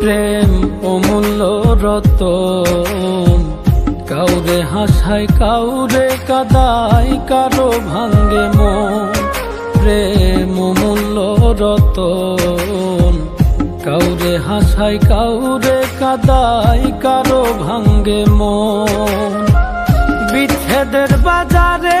প্রেম অমূল্য রত কাউরে হাসায়, কাউরে কাদায়, কারও ভাঙ্গে মো প্রেম অমূল্য রত কাউরে হাসায়, কাউরে কাদায়, কারও ভাঙ্গে মো বিচ্ছেদের বাজারে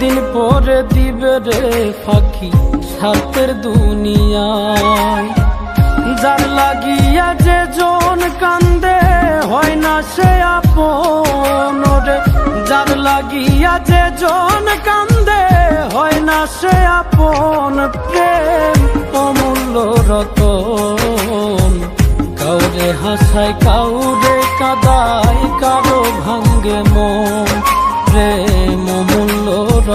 দিন পরে দিবে রে ফাঁকি স্বার্থের দুনিয়ায়। যার লাগিয়া যে জন কান্দে, হয় না সে আপন রে। যার লাগিয়া যে জন কান্দে, হয় না সে আপন প্রেম। অমূল্য রতন, কাউরে হাসায়, কাউরে কাদায়।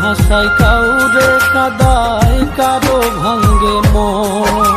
হাসায় কাউরে কাদায় কারও ভাঙ্গে মন।